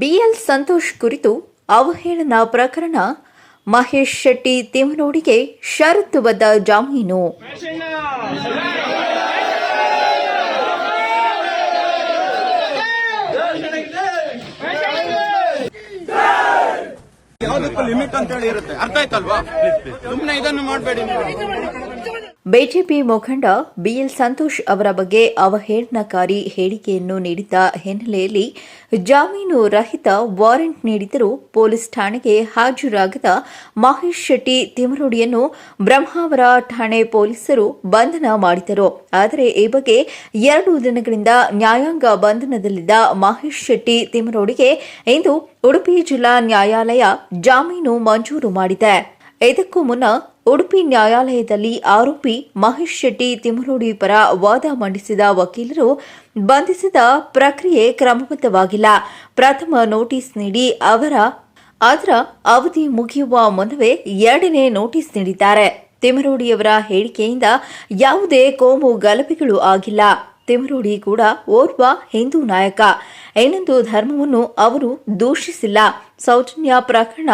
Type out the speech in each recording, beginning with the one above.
B L Santosh ಕುರಿತು ಅವಹೇಳನ ಪ್ರಕರಣ ಮಹೇಶ್ ಶೆಟ್ಟಿ ತಿಮ್ಮನೋಡಿಗೆ ಷರತ್ತುಬದ್ಧ ಜಾಮೀನು. ಯಾವುದಕ್ಕೂ ಲಿಮಿಟ್ ಅಂತ ಹೇಳಿ ಇರುತ್ತೆ. ಅರ್ಥ ಆಯ್ತಲ್ವಾ? ಸುಮ್ಮನೆ ಇದನ್ನು ಮಾಡಬೇಡಿ ಬಿಜೆಪಿ ಮುಖಂಡ ಬಿಎಲ್ ಸಂತೋಷ್ ಅವರ ಬಗ್ಗೆ ಅವಹೇಳನಕಾರಿ ಹೇಳಿಕೆಯನ್ನು ನೀಡಿದ್ದ ಹಿನ್ನೆಲೆಯಲ್ಲಿ ಜಾಮೀನು ರಹಿತ ವಾರೆಂಟ್ ನೀಡಿದರೂ ಪೊಲೀಸ್ ಠಾಣೆಗೆ ಹಾಜರಾಗದ ಮಹೇಶ್ ಶೆಟ್ಟಿ ತಿಮರೋಡಿಯನ್ನು ಬ್ರಹ್ಮಾವರ ಠಾಣೆ ಪೊಲೀಸರು ಬಂಧನ ಮಾಡಿದರು ಆದರೆ ಈ ಬಗ್ಗೆ ಎರಡು ದಿನಗಳಿಂದ ನ್ಯಾಯಾಂಗ ಬಂಧನದಲ್ಲಿದ್ದ ಮಹೇಶ್ ಶೆಟ್ಟಿ ತಿಮರೋಡಿಗೆ ಇಂದು ಉಡುಪಿ ಜಿಲ್ಲಾ ನ್ಯಾಯಾಲಯ ಜಾಮೀನು ಮಂಜೂರು ಮಾಡಿದೆ. ಇದಕ್ಕೂ ಮುನ್ನ ಉಡುಪಿ ನ್ಯಾಯಾಲಯದಲ್ಲಿ ಆರೋಪಿ ಮಹೇಶ್ ಶೆಟ್ಟಿ ತಿಮರೋಡಿ ಪರ ವಾದ ಮಂಡಿಸಿದ ವಕೀಲರು ಬಂಧಿಸಿದ ಪ್ರಕ್ರಿಯೆ ಕ್ರಮಬದ್ಧವಾಗಿಲ್ಲ. ಪ್ರಥಮ ನೋಟಿಸ್ ನೀಡಿ ಅವರ ಅದರ ಅವಧಿ ಮುಗಿಯುವ ಮುನ್ನವೇ ಎರಡನೇ ನೋಟಿಸ್ ನೀಡಿದ್ದಾರೆ. ತಿಮರೋಡಿಯವರ ಹೇಳಿಕೆಯಿಂದ ಯಾವುದೇ ಕೋಮು ಗಲಭೆಗಳು ಆಗಿಲ್ಲ. ತಿಮರೋಡಿ ಕೂಡ ಓರ್ವ ಹಿಂದೂ ನಾಯಕ. ಏನೆಂದು ಧರ್ಮವನ್ನು ಅವರು ದೂಷಿಸಿಲ್ಲ. ಸೌಜನ್ಯ ಪ್ರಕರಣ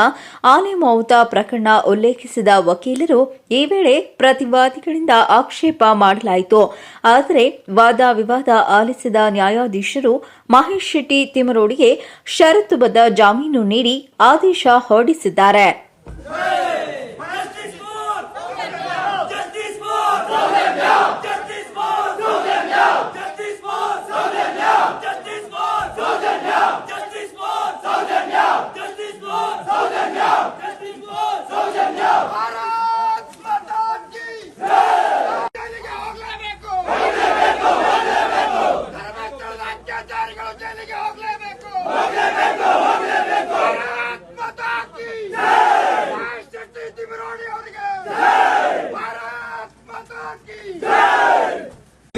ಆನೆ ಮಾವುತ ಪ್ರಕರಣ ಉಲ್ಲೇಖಿಸಿದ ವಕೀಲರು ಈ ವೇಳೆ ಪ್ರತಿವಾದಿಗಳಿಂದ ಆಕ್ಷೇಪ ಮಾಡಲಾಯಿತು. ಆದರೆ ವಾದ ವಿವಾದ ಆಲಿಸಿದ ನ್ಯಾಯಾಧೀಶರು ಮಹೇಶ್ ಶೆಟ್ಟಿ ತಿಮರೋಡಿಗೆ ಷರತ್ತುಬದ್ಧ ಜಾಮೀನು ನೀಡಿ ಆದೇಶ ಹೊರಡಿಸಿದ್ದಾರೆ.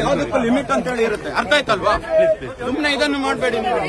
ಯಾವ್ದಕ್ಕೂ ಲಿಮಿಟ್ ಅಂತ ಹೇಳಿ ಇರುತ್ತೆ. ಅರ್ಥ ಆಯ್ತಲ್ವಾ? ಸುಮ್ಮನೆ ಇದನ್ನು ಮಾಡಬೇಡಿ ನೀವು.